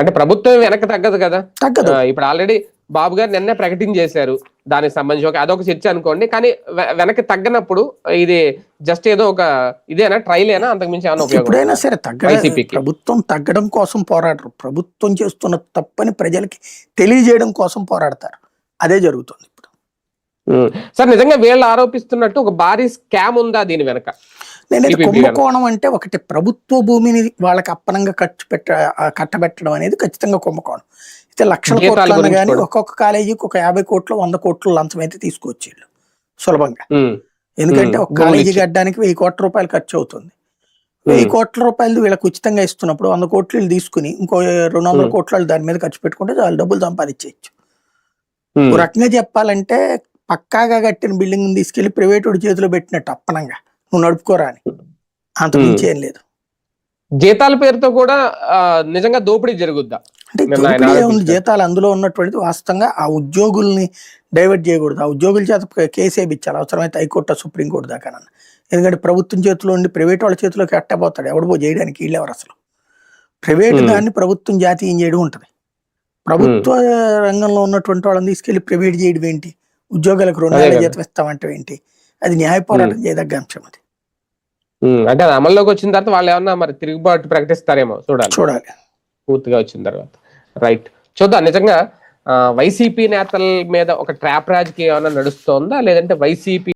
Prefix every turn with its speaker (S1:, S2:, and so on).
S1: అంటే ప్రభుత్వం వెనక్కి తగ్గదు కదా.
S2: తగ్గదు.
S1: ఇప్పుడు ఆల్రెడీ బాబు గారు నిన్నే ప్రకటించేశారు. దానికి సంబంధించి ఒక అదొక చర్చ అనుకోండి. కానీ వెనక్కి తగ్గనప్పుడు ఇది జస్ట్ ఏదో ఒక ఇదేనా? ట్రైల్ ఏనా? అంతకుమించి ఏమైనా ఉపయోగం
S2: ఎప్పుడైనా? సరే తగ్గ
S1: వైసీపీకి.
S2: ప్రభుత్వం తగ్గడం కోసం పోరాడరు. ప్రభుత్వం చేస్తున్న తప్పని ప్రజలకి తెలియజేయడం కోసం పోరాడతారు. అదే జరుగుతుంది ఇప్పుడు.
S1: సార్ నిజంగా వీళ్ళు ఆరోపిస్తున్నట్టు ఒక భారీ స్కామ్ ఉందా దీని వెనక?
S2: నేను
S1: TPP
S2: కుంభకోణం అంటే ఒకటి ప్రభుత్వ భూమిని వాళ్ళకి అప్పనంగా ఖర్చు పెట్ట కట్టబెట్టడం అనేది ఖచ్చితంగా కుంభకోణం. అయితే లక్షల కోట్లు కానీ. ఒక్కొక్క కాలేజీకి ఒక యాభై కోట్లు వంద కోట్లు లంచం అయితే తీసుకొచ్చి సులభంగా. ఎందుకంటే ఒక కాలేజీ కట్టడానికి వెయ్యి కోట్ల రూపాయలు ఖర్చు అవుతుంది వెయ్యి కోట్ల రూపాయలు వీళ్ళకి ఉచితంగా ఇస్తున్నప్పుడు వంద కోట్లు తీసుకుని ఇంకో రెండు వందల. కోట్లు దాని మీద ఖర్చు పెట్టుకుంటే వాళ్ళు డబ్బులు సంపాదించేయచ్చు. రకంగా చెప్పాలంటే పక్కాగా కట్టిన బిల్డింగ్ తీసుకెళ్ళి ప్రైవేట్ చేతిలో పెట్టినట్టు అప్పనంగా. నువ్వు నడుపుకోరా అని అంత. మించి ఏం లేదు.
S1: జీతాల పేరుతో కూడా నిజంగా దోపిడీ జరుగుద్దా?
S2: అంటే దోపిడీ ఉంది. జీతాలు అందులో ఉన్నటువంటిది వాస్తవంగా ఆ ఉద్యోగుల్ని డైవర్ట్ చేయకూడదు. ఆ ఉద్యోగుల చేత కేసు వేయించాలి. అవసరమైతే హైకోర్టు సుప్రీంకోర్టు దాకా ఎందుకంటే ప్రభుత్వం చేతిలో ఉండి ప్రైవేట్ వాళ్ళ చేతిలోకి ఎట్టబోతాడు ఎవడు పో చేయడానికి వీళ్ళెవరు అసలు? ప్రైవేట్. దాన్ని ప్రభుత్వం జాతీయం చేయడం ఉంటుంది. ప్రభుత్వ రంగంలో ఉన్నటువంటి వాళ్ళని తీసుకెళ్ళి ప్రైవేట్ చేయడం ఏంటి? ఉద్యోగాలకు రెండు నెలల. జీతం ఇస్తామంటే ఏంటి? అది న్యాయ పోరాటం చేయదగ్గ అంశం అది.
S1: అంటే అది అమల్లోకి వచ్చిన తర్వాత వాళ్ళు ఏమన్నా మరి తిరుగుబాటు ప్రకటిస్తారేమో చూడాలి.
S2: చూడాలి.
S1: పూర్తిగా వచ్చిన తర్వాత. రైట్. చూద్దాం. నిజంగా వైసీపీ నేతల మీద ఒక ట్రాప్ రాజకీయం ఏమైనా నడుస్తోందా? లేదంటే వైసీపీ